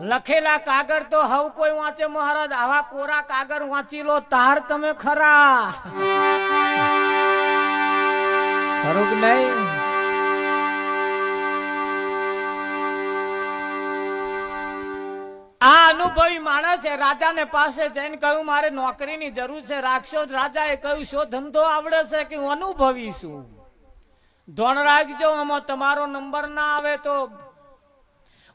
લખેલા કાગળ તો હવ કોઈ વાંચે મહારાજ, આવા કોરા કાગળ વાંચી લો તાર તમે ખરા. ખરું કે નહીં? આ અનુભવી માણસ રાજાને પાસે જઈને કહ્યું, મારે નોકરીની જરૂર છે, રાખશો રાજાએ કહ્યું, શો ધંધો આવડે છે કે હું અનુભવી છું? ધોણ રાખજો આમાં તમારો નંબર ના આવે તો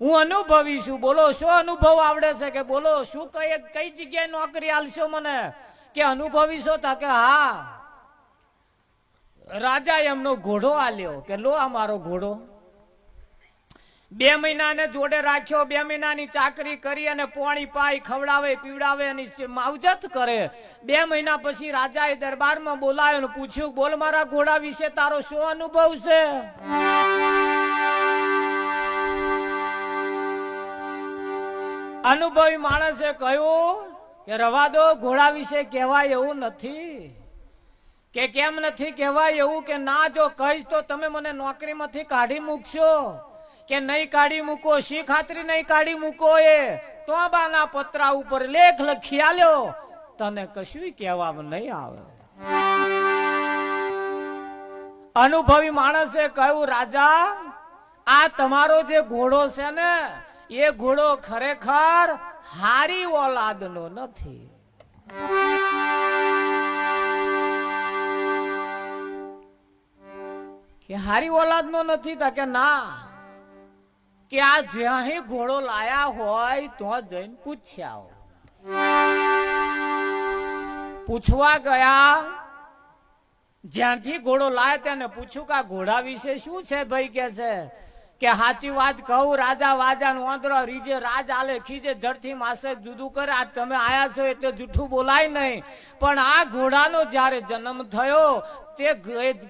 હું અનુભવી છું. બોલો, શું અનુભવ આવડે છે કે બોલો, શું કઈ કઈ જગ્યાએ નોકરી આલશો મને? કે અનુભવી છો તા કે હા. રાજાએ એમનો ઘોડો આલ્યો કે લો આ મારો ઘોડો. બે મહિનાને જોડે રાખ્યો, બે મહિનાની ચાકરી કરી અને પોણી પાઈ ખવડાવે, પીવડાવે અને માવજત કરે. બે મહિના પછી રાજાએ દરબારમાં બોલાયો પૂછ્યું, બોલ મારા ઘોડા વિશે તારો શું અનુભવ છે? અનુભવી માણસે કહ્યું કે રવા દો, ઘોડા વિશે કહેવાય એવું નથી. કે કેમ નથી કહેવાય એવું કે ના, જો કહીશ તો તમે મને નોકરીમાંથી કાઢી મૂકશો. કે નહીં કાઢી મૂકો, શી ખાતરી નહીં કાઢી મૂકો એ, તો બાના પત્રા ઉપર લેખ લખી આલ્યો. તને કશું કહેવામાં નહીં આવે. અનુભવી માણસે કહ્યું, રાજા, આ તમારો જે ઘોડો છે ને એ ઘોડો ખરેખર હારી ઓલાદનો નથી. કે હારી ઓલાદનો નથી તો કે ના. કે આ જ્યાં ઘોડો લાયા હોય તો જઈને પૂછ્યા પૂછવા ગયા, જ્યાંથી ઘોડો લાય તેને પૂછ્યું કે આ ઘોડા વિશે શું છે ભાઈ કે છે? કે સાચી વાત કહું, રાજા વાજા વાંદરો રીજે રાજ આલે, ખીજે ધરથી માસે જુદું કરે. આ તમે આયા છો એટલે જૂઠું બોલાય નહીં. પણ આ ઘોડાનો જ્યારે જન્મ થયો, તે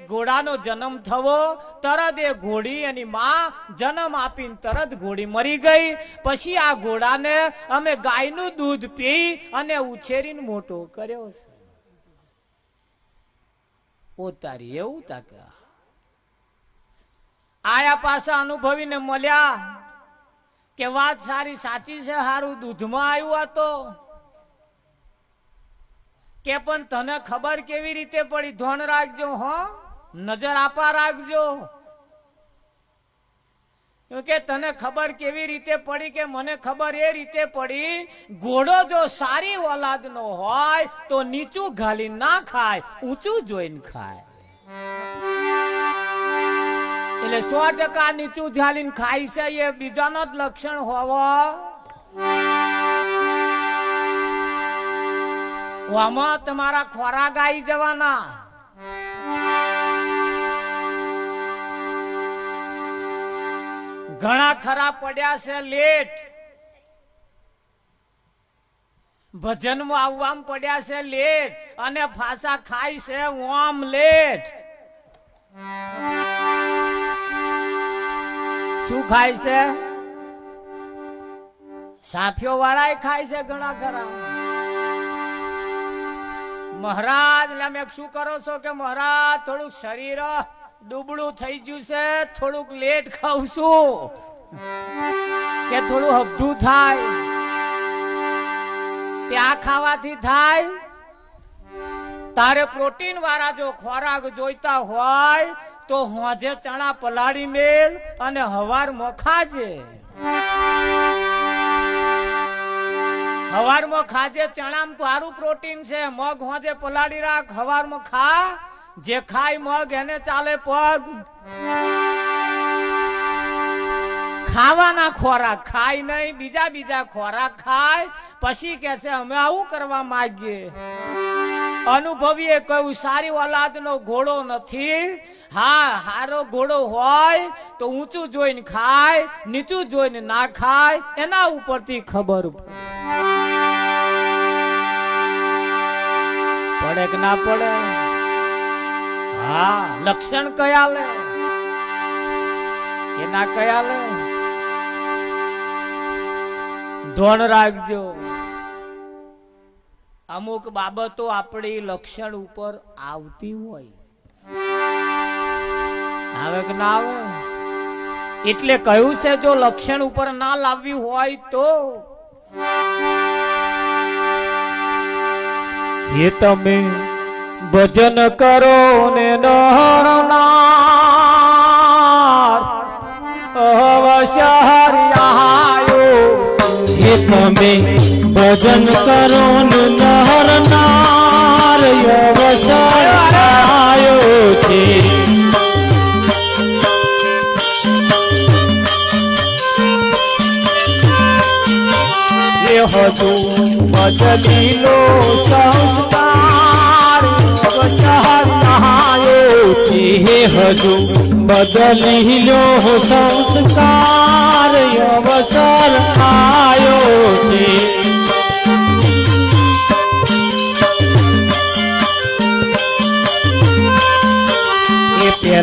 ઘોડાનો જન્મ થવો, તરત એ ઘોડી એની માં જન્મ આપીને તરત ઘોડી મરી ગઈ. પછી આ ઘોડાને અમે ગાયનું દૂધ પી અને ઉછેરીને મોટો કર્યો છે. તારી એવું તાકા આયા પાછા અનુભવીને મળ્યા કે વાત સારી સાચી છે સારું દૂધમાં આવ્યું હતો કે પણ તને ખબર કેવી રીતે પડી? ધોન રાખજો, હો. નજર આપા રાખજો. કે તને ખબર કેવી રીતે પડી કે મને ખબર એ રીતે પડી, ઘોડો જો સારી ઓલાદનો હોય તો નીચું ઘાલી ના ખાય, ઊંચું જોઈને ખાય. એટલે સો ટકા નીચું ઝાલીને ખાય છે એ બીજાનો જ લક્ષણ હોવો. આમાં તમારા ખોરાક આવી જવાના. ઘણા ખરા પડ્યા છે લેટ. ભજનમાં આવવામાં પડ્યા છે લેટ અને ફાસા ખાય છે ઓમ લેટ. શું ખાય છે? સાફીઓ વાળા ખાય છે ઘણા ખરા. મહારાજ અમે શું કરો છો કે મહારાજ, થોડુંક શરીર દુબળું થઈ ગયું છે, થોડુંક લેટ ખાઉં છું. કે થોડું હબધું થાય. ત્યાં ખાવાથી થાય? તારે પ્રોટીન વાળા જો ખોરાક જોઈતા હોય તો હોજે ચણા પલાળી મેલ અને હવાર ખાજે હવારમાં ખાજે ચણામાં સારું પ્રોટીન છે. મગ હોજે પલાળી રાખ. હવારમાં ખા જે ખાય મગ એને ચાલે પગ. ખાવાના ખોરાક ખાય નહીં, બીજા બીજા ખોરાક ખાય. પછી કે છે, અમે આવું કરવા માંગીએ. અનુભવીએ કહ્યું, સારી ઓલાદનો ઘોડો નથી. હા, હારો ઘોડો હોય તો ઊંચું જોઈને ખાય, નીચું જોઈને ના ખાય. એના ઉપરથી ખબર પડે. કે ના પડે? હા, લક્ષણ કયા લે? એના કયા લે? ધોન રાખજો. અમુક બાબતો આપણી લક્ષણ ઉપર આવતી હોય. આવે કે ના આવે એટલે કહ્યું છે જો લક્ષણ ઉપર ના લાવ્યું હોય તો? એ તમે ભજન કરો ને નરનાર અવસર આયો. હે તમે ભજન કરો નહર નર છે એ હજુ બદલીલો સંસ્કાર આયો હજુ બદલી લો સંસ્કાર અવસર છે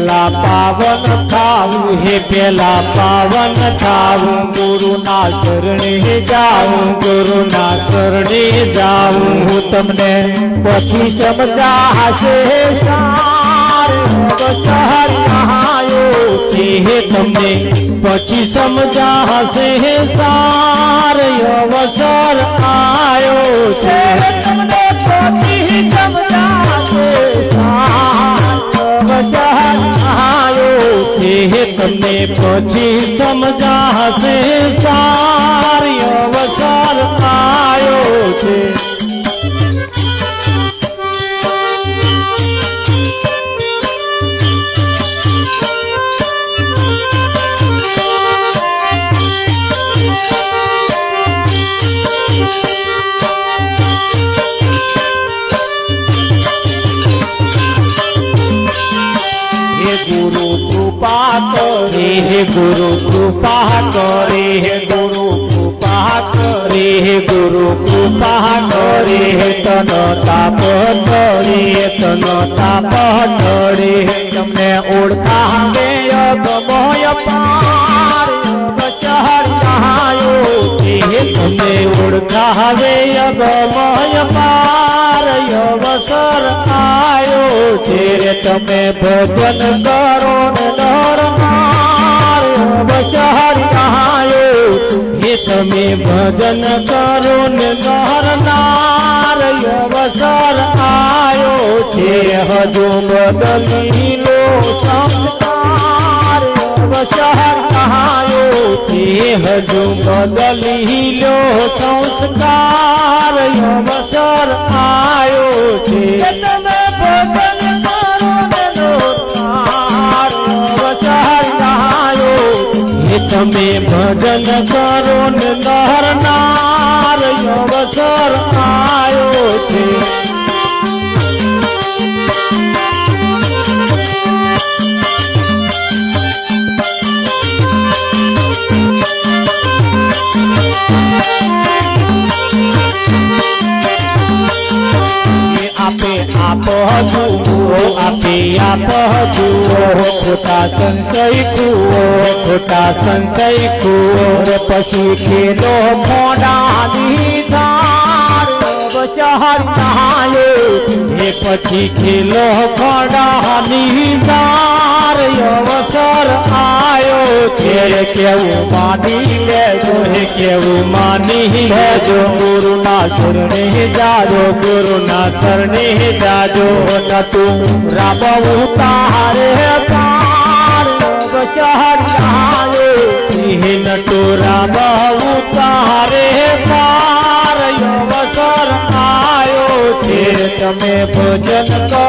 એ પેલા પાવન થાવું હે પેલા પાવન થાવું ગુરુના શરણે જાઉં ગુરુના શરણે જાઉં હું તમને પછી સમજાશે સાર અવસર આયો છે હે તમને પછી સમજાશે સાર અવસર આયો પછી સમજાશે સારી અવસર આયો છે. ગુરુ કૃપા કરે. હે ગુરુ કૃપા કરે હે ગુરુ કૃપા કરે હે ગુરુ કૃપા કરે હે તન તાપ ટળે તન તાપ ટળે તમને ઓળખાવે અગમય પાર બચાર આયો હે તમને ઓળખાવે અગમય પાર અવસર આયો છે તમે ભજન કરો ને નર નાર અવસર આયો હે તમે ભજન કરો ને નર નાર અવસર આયો છે હજુ લો સંસ્કાર અવસર આયો છે હજુ બદલી સંસ્કાર તમે ભજન કરો ને નર નાર અવસર આવ્યો છે. આપ જુઓ ખોટા સંશય કુઓ ખોટા સંશય કુઓ પછી ખેલો મોડા દીધાર અવસર નાયો એ પછી ખેલો મોડા દીધાર અવસર છે કેવું માની લેજો, હે કેવું માની લેજો. ગુરુના શરણે જાજો, ગુરુના શરણે જાજો. નતું રાબવું તારે અવસર આયો હે નટુ રાબવું તારે પાર અવસર આયો છે તમે ભોજન કરો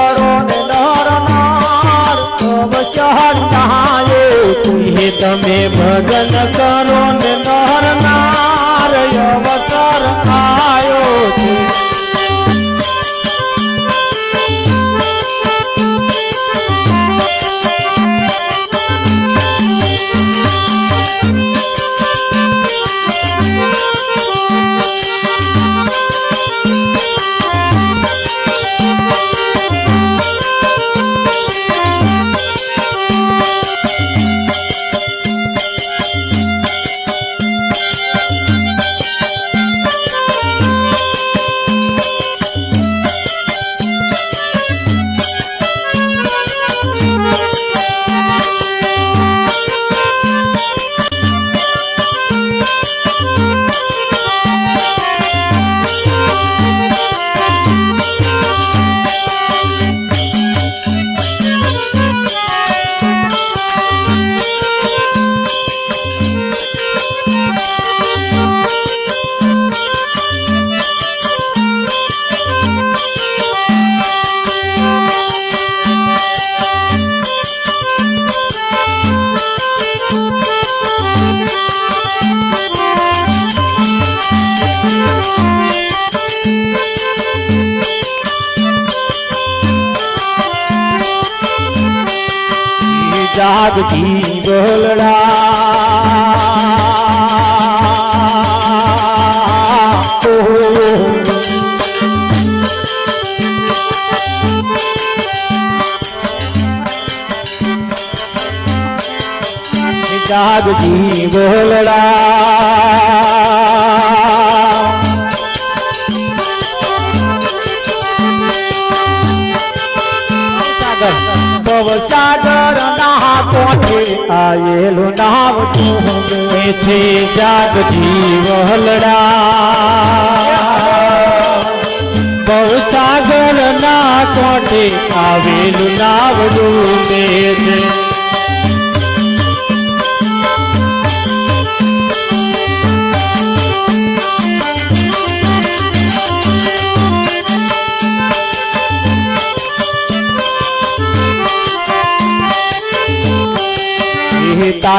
વહલડા ઓહો. જાગજી બોલડા આયેલું નામ તું એથી જાગજી બહુ સાગર ના કોઠે આવેલું નામ મેં એ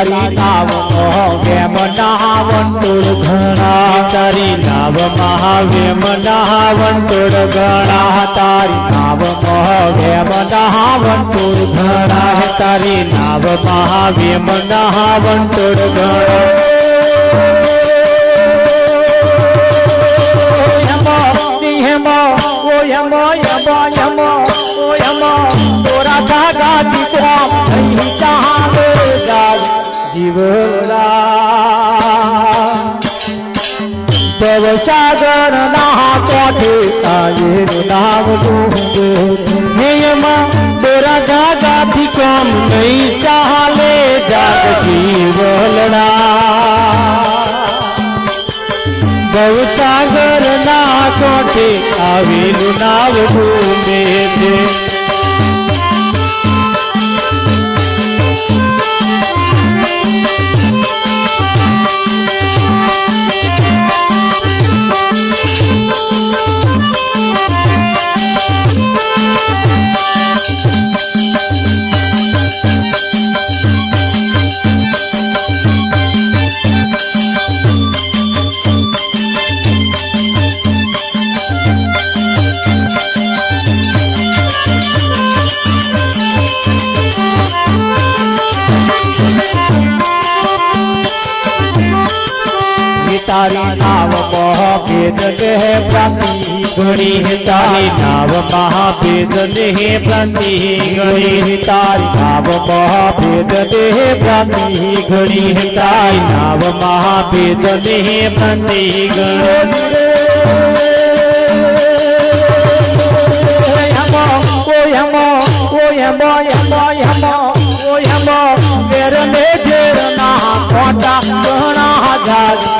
તારી નાવ મહાવ્યમ નાવંતુર ઘણા તારી નાવ મહાવ્યમ નાવંતુર ઘણા તારી નાવ મહાવ્યમ નાવંતુર ઘણા તારી નાવ મહાવ્યમ નાવંતુર ભવસાગર ના કોઠે આયે નામ તું હેયમાં તોરા જાગાથી કામ નહીં ચાલે જાગજી દેવ સાગર ના કોઠે આવેલું નામ છે. તારી નાવ મહાભેદ દેહ પ્રાંતિ ઘણી તારી નાવ મહાભેદ દેહ પ્રાંતિ ઘણી તારી નાવ મહાભેદ દેહ પ્રાંતિ ઘણી તારી નાવ મહાભેદ દેહ પ્રાંતિ સાગર ના સાગર ના સાગર ના